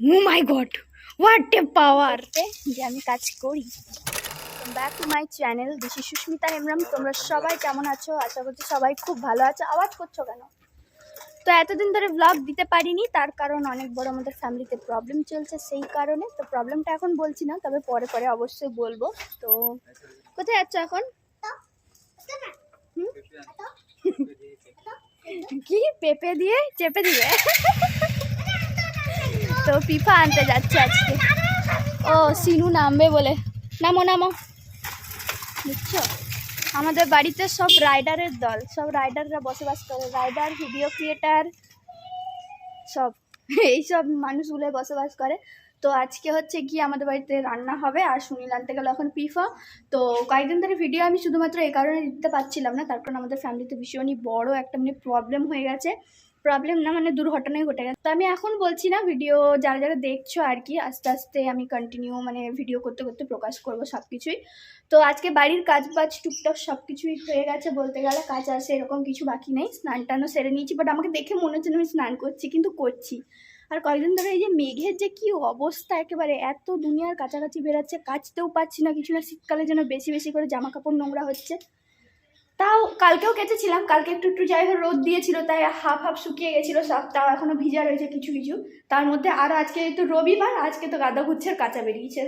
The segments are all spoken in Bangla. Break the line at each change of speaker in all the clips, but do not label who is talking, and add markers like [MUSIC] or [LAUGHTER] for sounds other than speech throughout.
O my god what a পাওয়ার
যে আমি কাজ করি। Back to my channel Dishi Susmita Hemram তোমরা সবাই কেমন আছো? আশা করছি সবাই খুব ভালো আছো। আওয়াজ করছ কেন? তো এতদিন ধরে ব্লগ দিতে পারিনি তার কারণ অনেক বড় আমাদের ফ্যামিলিতে প্রবলেম চলছে সেই কারণে। তো প্রবলেমটা এখন বলছি না তবে পরে পরে অবশ্যই বলব। তো কোথায় যাচ্ছ এখন? কি? পেঁপে দিয়ে? চেপে দিবে? [LAUGHS] তো পিফা আনতে যাচ্ছে আজকে। ও, সিনু নামবে বলে। নামো নামো। বুঝছ? আমাদের বাড়িতে সব রাইডারের দল, সব রাইডাররা বসবাস করে। রাইডার ভিডিও ক্রিয়েটার সব। এইসব মানুষগুলো বসবাস করে। তো আজকে হচ্ছে কি আমাদের বাড়িতে রান্না হবে আর সুনীল আনতে গেল এখন পিফা তো কয়েকদিন ধরে ভিডিও আমি শুধুমাত্র এই কারণে দিতে পারছিলাম না। তার কারণ আমাদের ফ্যামিলিতে ভীষণই বড় একটা মানে প্রবলেম হয়ে গেছে। প্রবলেম না মানে দুর্ঘটনাই ঘটে গেছে। তো আমি এখন বলছি না ভিডিও যারা যারা দেখছ আর কি, আস্তে আস্তে আমি কন্টিনিউ মানে ভিডিও করতে করতে প্রকাশ করব সব কিছুই তো আজকে বাড়ির কাজ বাজ টুকটাক সব কিছুই হয়ে গেছে বলতে গেলে, কাজ আছে এরকম কিছু বাকি নেই, স্নান টানও সেরে নিয়েছি বাট আমাকে দেখে মনে হচ্ছে আমি স্নান করছি, কিন্তু করছি। আর কয়েকদিন ধরে এই যে মেঘের যে কি অবস্থা একেবারে, এত দুনিয়ার কাছাকাছি বেরাচ্ছে, কাচতেও পাচ্ছি না, কিছু না, শীতকালে যেন বেশি বেশি করে জামা কাপড় নোংরা হচ্ছে। তাও কালকেও কেচেছিলাম কালকে একটু একটু যাই হোক, রোদ দিয়েছিল, তাই হাফ হাফ শুকিয়ে গেছিল সব, তাও এখনও ভিজা রয়েছে কিছু কিছু। তার মধ্যে আর আজকে তো রবিবার, আজকে তো গাঁদা গুচ্ছের কাঁচা বেরিয়েছে।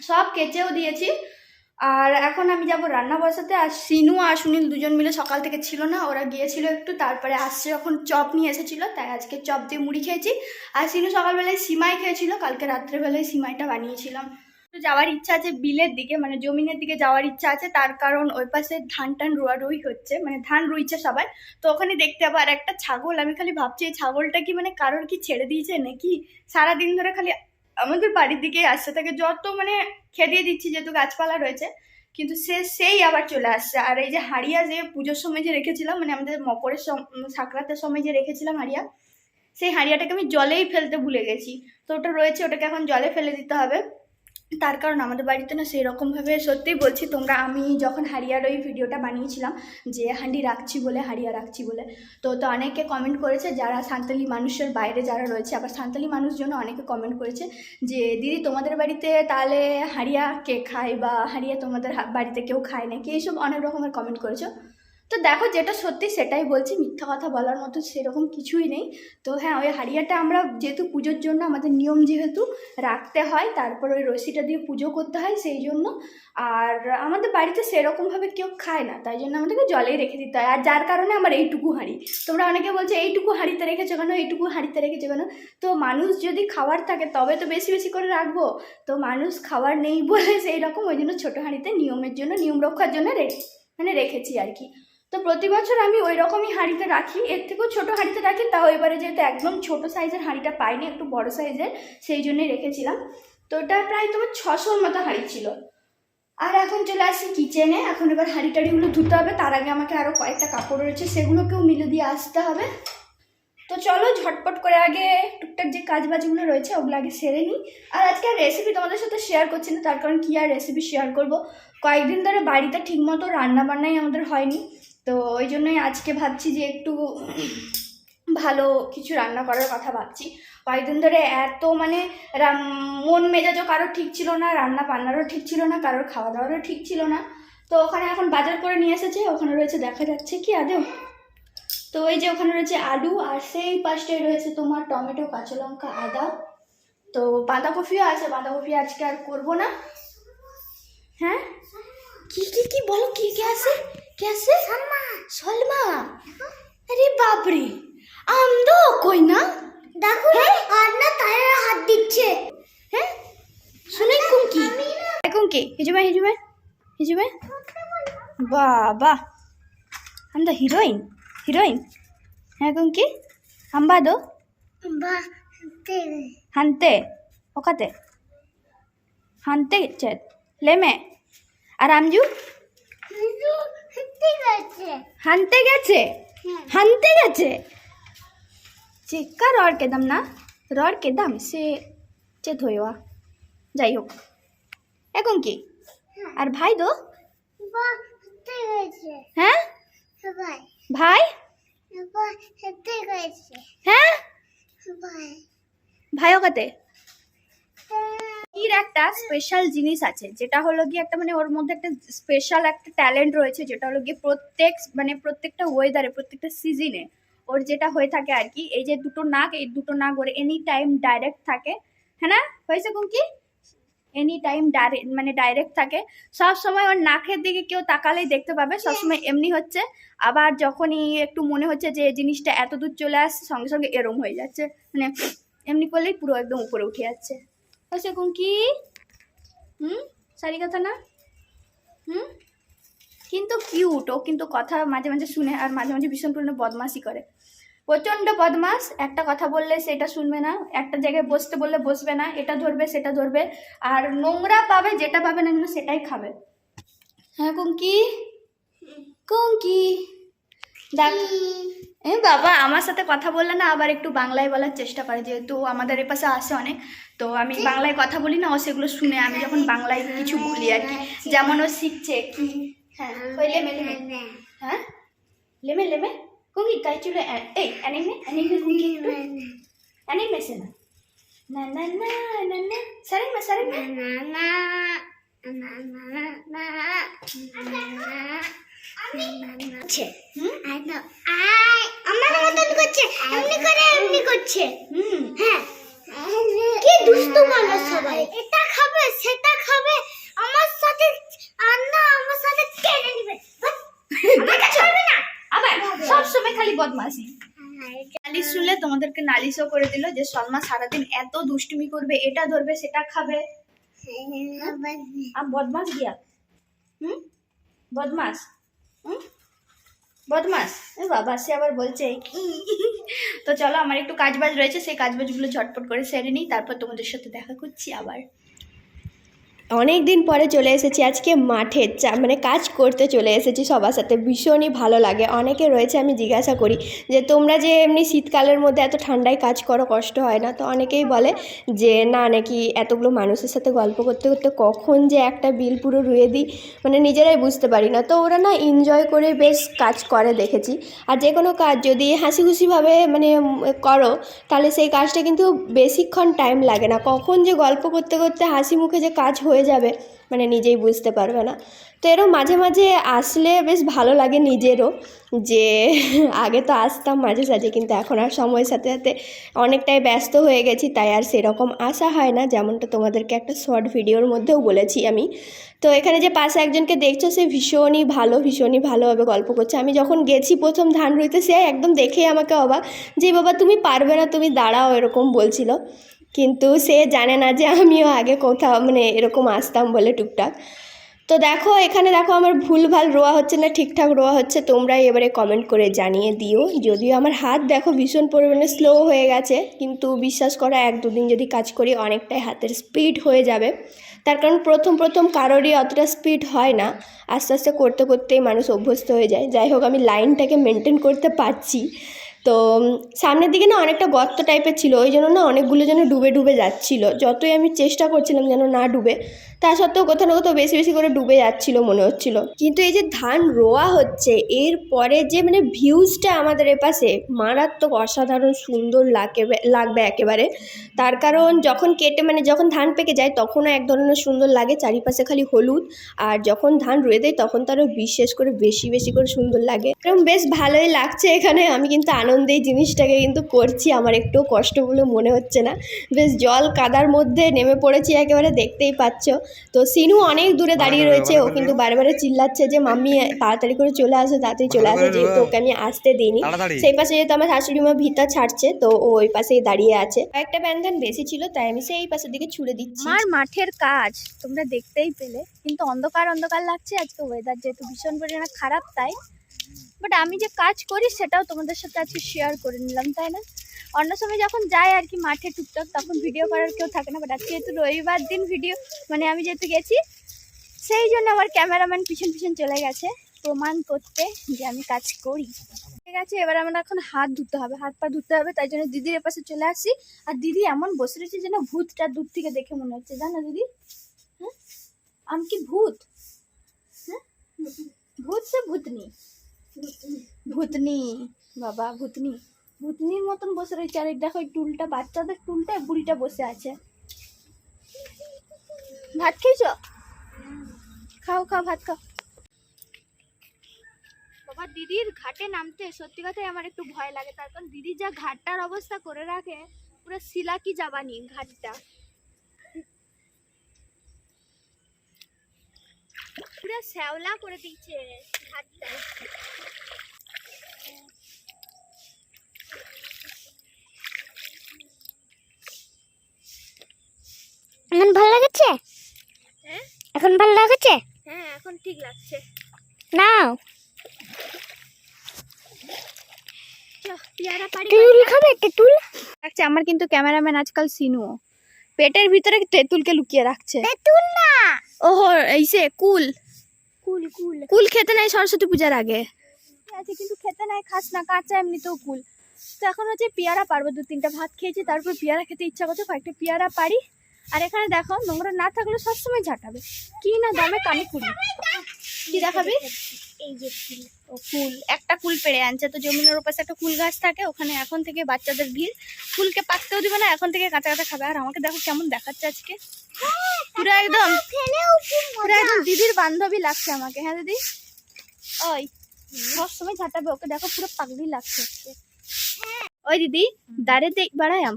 সব কেচেও দিয়েছি। আর এখন আমি যাব রান্না বসাতে, আর সিনু আর সুনীল দুজন মিলে সকাল থেকে ছিল না, ওরা গিয়েছিল একটু, তারপরে আসছে যখন চপ নিয়ে এসেছিল, তাই আজকে চপ দিয়ে মুড়ি খেয়েছি। আর সিনু সকালবেলায় সিমাই খেয়েছিল, কালকে রাত্রেবেলায় সিমাইটা বানিয়েছিলাম। যাওয়ার ইচ্ছা আছে বিলের দিকে মানে জমিনের দিকে যাওয়ার ইচ্ছা আছে। তার কারণ ওই পাশে ধান টান রোয়া রুই হচ্ছে মানে ধান রুইছে সবাই। তো ওখানে দেখতে আবার একটা ছাগল, আমি খালি ভাবছি এই ছাগলটা কি মানে কারোর কি ছেড়ে দিয়েছে নাকি? সারাদিন ধরে খালি আমাদের বাড়ির দিকে আসছে, তাকে যত মানে খেদিয়ে দিচ্ছি যেহেতু গাছপালা রয়েছে, কিন্তু সে সেই আবার চলে আসছে। আর এই যে হাড়িয়া যে পুজোর সময় যে রেখেছিলাম মানে আমাদের মকরের সাকরাতের সময় যে রেখেছিলাম হাড়িয়া, সেই হাড়িয়াটাকে আমি জলেই ফেলতে ভুলে গেছি। তো ওটা রয়েছে, ওটাকে এখন জলে ফেলে দিতে হবে। তার কারণ আমাদের বাড়িতে না সেই রকমভাবে সত্যিই বলছি, তোমরা আমি যখন হারিয়ার ওই ভিডিওটা বানিয়েছিলাম যে হাঁডি রাখছি বলে, হারিয়া রাখছি বলে, তো তো অনেকে কমেন্ট করেছে যারা সান্তালি মানুষের বাইরে যারা রয়েছে, আবার সান্তালি মানুষজন অনেকে কমেন্ট করেছে যে, দিদি তোমাদের বাড়িতে তাহলে হারিয়া কে খায় বা হারিয়া তোমাদের বাড়িতে কেউ খায় নাকি? এইসব অনেক রকমের কমেন্ট করেছ। তো দেখো যেটা সত্যি সেটাই বলছি, মিথ্যা কথা বলার মতো সেরকম কিছুই নেই। তো হ্যাঁ ওই হারিয়াটা আমরা যেহেতু পুজোর জন্য আমাদের নিয়ম যেহেতু রাখতে হয়, তারপর ওই রশিটা দিয়ে পুজো করতে হয় সেই জন্য। আর আমাদের বাড়িতে সেরকমভাবে কেউ খায় না, তাই জন্য আমাদেরকে জলেই রেখে দিতে হয়। আর যার কারণে আমার এইটুকু হাঁড়ি। তোমরা অনেকে বলছো, এইটুকু হাঁড়িতে রেখেছো কেন? এইটুকু হাঁড়িতে রেখেছো কেন? তো মানুষ যদি খাবার থাকে, তবে তো বেশি বেশি করে রাখব। তো মানুষ খাবার নেই বলে সেই রকম ওই জন্য ছোটো হাঁড়িতে নিয়মের জন্য, নিয়ম রক্ষার জন্য রেখে মানে রেখেছি আর কি। তো প্রতি বছর আমি ওই রকমই হাঁড়িতে রাখি। এর থেকেও ছোটো হাঁড়িতে রাখি, তাও এবারে যেহেতু একদম ছোট সাইজের হাঁড়িটা পাইনি, একটু বড় সাইজের, সেই জন্যই রেখেছিলাম। তো ওটা প্রায় তোমার ছশোর মতো হাঁড়ি ছিল। আর এখন চলে আসছি কিচেনে। এখন এবার হাঁড়ি টাড়িগুলো ধুতে হবে, তার আগে আমাকে আরও কয়েকটা কাপড় রয়েছে, সেগুলোকেও মিলে দিয়ে আসতে হবে। তো চলো ঝটপট করে আগে টুকটাক যে কাজ বাজগুলো রয়েছে, ওগুলো আগে সেরে নিই। আর আজকে আর রেসিপি তোমাদের সাথে শেয়ার করছি না, তার কারণ কী আর রেসিপি শেয়ার করব? কয়েকদিন ধরে বাড়িতে ঠিকমতো রান্না বান্নাই আমাদের হয়নি। তো ওই জন্যই আজকে ভাবছি যে একটু ভালো কিছু রান্না করার কথা ভাবছি। কয়েকদিন ধরে এত মানে মন মেজাজও কারোর ঠিক ছিল না, রান্না বান্নারও ঠিক ছিল না, কারোর খাওয়া দাওয়ারও ঠিক ছিল না। তো ওখানে এখন বাজার করে নিয়ে এসেছে, ওখানে রয়েছে দেখা যাচ্ছে কি আদেও তো এই যে ওখানে রয়েছে আলু, আর সেই পাশটায় রয়েছে তোমার টমেটো, কাঁচা লঙ্কা, আদা। তো বাঁধাকপিও আছে, বাঁধাকপি আজকে আর করব না। হ্যাঁ? কি কি কি বলো, কি, কে আছে? कैसे? सलमा। सलमा? আরে বাপরে আমদো কই না দেখো আর না তারা হাত দিচ্ছে হ্যাঁ শুনে কুমকি কুমকি হিজু ভাই হিজু ভাই হিজু ভাই বাবা আম তো হিরোইন হিরোইন হ্যাঁ কুমকি আম্বা দো হানতে ওখাতে হানতে চেত লেমে আর আমজু হানতে গেছে। হানতে গেছে? চিক্কা রড কেদাম না? রড কেদাম সে চেত হইয়া যাই হোক। এখন কি? আর ভাই দো? হ্যাঁ? ভাই? হ্যাঁ? ভাই ওকাতে এর একটা স্পেশাল জিনিস আছে যেটা হলো গিয়ে একটা মানে ওর মধ্যে একটা স্পেশাল একটা ট্যালেন্ট রয়েছে যেটা হলো গিয়ে প্রত্যেক মানে প্রত্যেকটা ওয়েদারে প্রত্যেকটা সিজনে ওর যেটা হয়ে থাকে আর কি এই যে দুটো নাক এই দুটো নাক ওর এনি টাইম ডাইরেক্ট থাকে হ্যাঁ না? হয়েছে কি এনি টাইম ডাইরেক্ট মানে ডাইরেক্ট থাকে। সব সময় ওর নাকের দিকে কেউ তাকালেই দেখতে পাবে সবসময় এমনি হচ্ছে আবার যখনই একটু মনে হচ্ছে যে এই জিনিসটা এত দূর চলে আসছে সঙ্গে সঙ্গে এরম হয়ে যাচ্ছে মানে এমনি করলেই পুরো একদম উপরে উঠে যাচ্ছে। হয়েছে কোন কি হুম? সারি কথা না? হুম? কিন্তু কিউট ও কিন্তু কথা মাঝে মাঝে শুনে আর মাঝে মাঝে ভীষণ পরিমাণে বদমাশি করে। প্রচণ্ড বদমাস একটা কথা বললে সেটা শুনবে না একটা জায়গায় বসতে বললে বসবে না এটা ধরবে সেটা ধরবে আর নোংরা পাবে যেটা পাবে না না সেটাই খাবে। হ্যাঁ কুঙ্কি কুঙ্কি দেখ। এ বাবা আমার সাথে কথা বললে না আবার একটু বাংলায় বলার চেষ্টা করে যেহেতু আমাদের এপাশে আসে অনেক। তো আমি বাংলায় কথা বলি না ও সেগুলো শুনে আমি যখন বাংলায় কিছু বলি আর কি। যেমন ও শিখছে কি। হ্যাঁ ওই লেমে লেমে। হ্যাঁ? লেমে লেমে? কুঙ্কি কাই চুলে এই অ্যানিমে অ্যানিমে একটু। অ্যানিমে সে না। না না না না না। সারেন মা সারেন মা
করছে
হুম
আমার মতন করছে। এমনি করে এমনি করছে।
হুম।
হ্যাঁ। কি দুষ্টু মানুষ সবাই। এটা খাবে সেটা খাবে। আমার সাথে আমার সাথে টেনে নিবে।
আমার কাছে হবে না। আবার সব সময় খালি বদমাশি। নালিশ শুনলে তোমাদেরকে নালিশও করে দিল যে সলমা সারাদিন এত দুষ্টুমি করবে এটা ধরবে সেটা খাবে। আর বদমাস গিয়া। হুম? বদমাস হুম? বদমাস। বাবা, সে আবার বলছে কি তো চলো, আমার একটু কাজ বাজ রয়েছে, সেই কাজ বাজগুলো ঝটপট করে সেরে নিই, তারপর তোমাদের সাথে দেখা করছি আবার।
অনেক দিন পরে চলে এসেছি, আজকে মাঠে মানে কাজ করতে চলে এসেছি সবার সাথে, ভীষণই ভালো লাগে। অনেকে রয়েছে, আমি জিজ্ঞাসা করি যে, তোমরা যে এমনি শীতকালের মধ্যে এত ঠান্ডায় কাজ করো, কষ্ট হয় না? তো অনেকেই বলে যে, না, নাকি এতগুলো মানুষের সাথে গল্প করতে করতে কখন যে একটা বিল পুরো রুয়ে দিই মানে নিজেরাই বুঝতে পারি না। তো ওরা না এনজয় করে বেশ কাজ করে, দেখেছি। আর যে কোনো কাজ যদি হাসি খুশিভাবে মানে করো, তাহলে সেই কাজটা কিন্তু বেশিক্ষণ টাইম লাগে না। কখন যে গল্প করতে করতে হাসি মুখে যে কাজ হয়ে যাবে মানে নিজেই বুঝতে পারবে না। তো এরও মাঝে মাঝে আসলে বেশ ভালো লাগে নিজেরও যে, [LAUGHS] আগে তো আসতাম মাঝে সাঝে, কিন্তু এখন আর সময়ের সাথে সাথে অনেকটাই ব্যস্ত হয়ে গেছি, তাই আর সেরকম আসা হয় না। যেমনটা তোমাদেরকে একটা শর্ট ভিডিওর মধ্যেও বলেছি আমি। তো এখানে যে পাশে একজনকে দেখছ, সে ভীষণই ভালো, ভীষণই ভালোভাবে গল্প করছে। আমি যখন গেছি প্রথম ধান রুইতে সে একদম দেখেই আমাকে অবাক যে, বাবা, তুমি পারবে না, তুমি দাঁড়াও, এরকম বলছিল। কিন্তু সে জানে না যে আমিও আগে কোথাও মানে এরকম আসতাম বলে টুকটাক। তো দেখো, এখানে দেখো আমার ভুলভাল রোয়া হচ্ছে না, ঠিকঠাক রোয়া হচ্ছে, তোমরাই এবারে কমেন্ট করে জানিয়ে দিও। যদিও আমার হাত দেখো ভীষণ পরিমাণে স্লো হয়ে গেছে, কিন্তু বিশ্বাস করা, এক দুদিন যদি কাজ করি, অনেকটাই হাতের স্পিড হয়ে যাবে। তার কারণ প্রথম প্রথম কারোরই অতটা স্পিড হয় না। আস্তে আস্তে করতে করতেই মানুষ অভ্যস্ত হয়ে যায়। যাই হোক, আমি লাইনটাকে মেনটেন করতে পারছি। তো সামনের দিকে না অনেকটা গর্ত টাইপের ছিল, ওই জন্য না অনেকগুলো যেন ডুবে ডুবে যাচ্ছিল। যতই আমি চেষ্টা করছিলাম যেন না ডুবে, তা সত্ত্বেও কোথাও না কোথাও বেশি বেশি করে ডুবে যাচ্ছিল মনে হচ্ছিল। কিন্তু এই যে ধান রোয়া হচ্ছে, এর পরে যে মানে ভিউজটা আমাদের এপাশে মারাত্মক অসাধারণ সুন্দর লাগে, লাগবে একেবারে। তার কারণ যখন কেটে মানে যখন ধান পেকে যায়, তখনও এক ধরনের সুন্দর লাগে, চারিপাশে খালি হলুদ। আর যখন ধান রুয়ে দেয়, তখন তো আরও বিশেষ করে বেশি বেশি করে সুন্দর লাগে। এরকম বেশ ভালোই লাগছে এখানে, আমি কিন্তু আনন্দেই জিনিসটাকে কিন্তু করছি আমার একটু কষ্ট বলে মনে হচ্ছে না। বেশ জল কাদার মধ্যে নেমে পড়েছি একেবারে দেখতেই পাচ্ছ। তো সিনু অনেক দূরে দাঁড়িয়ে রয়েছে ও কিন্তু বারবার চিল্লাচ্ছে যে মাম্মি তাড়াতাড়ি করে চলে আসো তাড়াতাড়ি চলে আসো যেহেতু ওকে আমি আসতে দিইনি। সেই পাশে যেহেতু আমার শাশুড়ি মা ভিতা ছাড়ছে তো ও ওই পাশেই দাঁড়িয়ে আছে। একটা ব্যান্ধান বেশি ছিল তাই আমি সেই পাশের দিকে ছুড়ে দিচ্ছি।
আমার মাঠের কাজ তোমরা দেখতেই পেলে। কিন্তু অন্ধকার অন্ধকার লাগছে আজকে ওয়েদার যেহেতু ভীষণ পরিমাণে খারাপ তাই বাট আমি যে কাজ করি সেটাও তোমাদের সাথে আজকে শেয়ার করে নিলাম, তাই না? অন্য সময় যখন যাই আর কি মাঠে টুকটাক, তখন ভিডিও করার কেউ থাকে না। বাট আজকে যেহেতু রবিবার দিন ভিডিও মানে আমি যেহেতু গেছি, সেই জন্য আমার ক্যামেরাম্যান পিছন পিছন চলে গেছে প্রমাণ করতে যে আমি কাজ করি। ঠিক আছে, এবার আমার এখন হাত ধুতে হবে। হাত পা ধুতে হবে, তাই জন্য দিদির পাশে চলে আসি আর দিদি এমন বসে রয়েছে যেন ভূতটা দূর থেকে দেখে মনে হচ্ছে। জানো দিদি? হ্যাঁ? আমি কি ভূত? হ্যাঁ? ভূত সে ভূতনি। ভূতনি, বাবা, ভূতনি। ভূতনির মতন বসে রয়েছে। আর দেখো, এই টুলটা, বাচ্চাদের টুলটা বুড়িটা বসে আছে। ভাত খেয়েছো? খাও খাও, ভাত খাও। বাবা, দিদির ঘাটে নামতে, সত্যি কথাই আমার একটু ভয় লাগে। তার কারণ দিদি যা ঘাটটার অবস্থা করে রাখে, পুরো শিলাকি যাবানি ঘাটটা। পুরো শ্যাওলা করে দিচ্ছে ঘাটটা
এখন ভালো লাগছে?
হ্যাঁ?
এখন ভালো লাগছে?
হ্যাঁ এখন ঠিক লাগছে।
নাও। খাবে? তেঁতুল?
রাখছে আমার কিন্তু ক্যামেরাম্যান আজকাল সিনুও পেটের ভিতরে তেঁতুলকে লুকিয়ে রাখছে।
তেঁতুল না।
ওহো এইসে কুল।
কুল কুল।
কুল খেতে নাই সরস্বতী পূজার আগে। আছে কিন্তু খেতে নাই খাস না কাঁচা এমনিতেও কুল। তো এখন হচ্ছে পেয়ারা পারব দু তিনটা ভাত খেয়েছি তারপর পেয়ারা খেতে ইচ্ছা করছে কয়েকটা পেয়ারা পারি। আর এখানে দেখো নোংরা না থাকলে সবসময় ঝাঁটাবে। কি না দামে কানে কুড়ি। কি দেখাবি?
এই যে ফুল
ও কুল একটা কুল পেড়ে আনছে। তো জমিনের ওপাশে একটা কুল গাছ থাকে ওখানে এখন থেকে বাচ্চাদের ভিড়। ফুলকে পাকতেও দিবে না এখন থেকে কাঁচা কাঁচা খাবে। আর আমাকে দেখো কেমন দেখাচ্ছে আজকে। পুরো একদম পুরো একদম দিদির বান্ধবী লাগছে আমাকে হ্যাঁ দিদি? ওই সব সময় ঝাঁটাবে ওকে দেখো পুরো পাগলি লাগছে আজকে। ওই দিদি দাঁড়ে দেখ বাড়ায়াম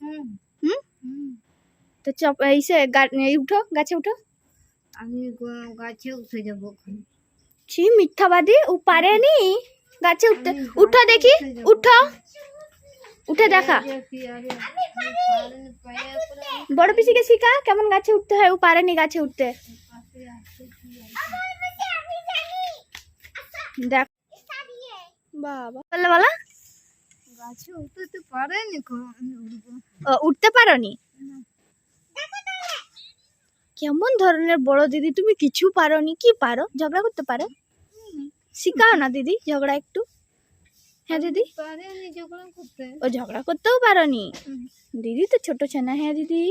হুম।
তো চপ এইসে এই উঠো গাছে উঠো।
আমি গাছে উঠে যাব ওখানে।
ছি মিথ্যাবাদী? ও পারেনি গাছে উঠতে উঠো দেখি উঠো উঠে। দেখা। বড় পিসিকে শিখা কেমন গাছে উঠতে হয়? ও পারেনি গাছে উঠতে। দেখ। বাবা। বলে বলা?
গাছে উঠতে পারেনি
ও, উঠতে পারোনি? কেমন ধরনের বড় দিদি তুমি কিছু পারো নি কি পারো? ঝগড়া করতে পারো? শিখাও না দিদি ঝগড়া একটু। হ্যাঁ দিদি? ও ঝগড়া করতেও পারোনি? দিদি তো ছোট ছেনা হ্যাঁ দিদি?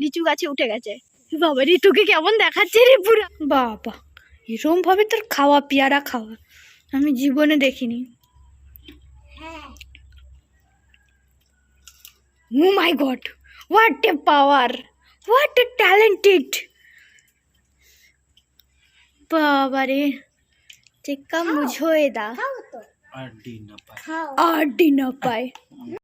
লিচু গাছে উঠে গেছে। বাবা রে তোকে কেমন দেখাচ্ছে রে পুরা? বাবা এরকম ভাবে তোর খাওয়া পেয়ারা খাওয়া আমি জীবনে দেখিনি। ও my god what a power what a talented বাবা রে চেক্কা মুঝো এদা
খাও তো
আর ডি না পায়
খাও
আর ডি না পায়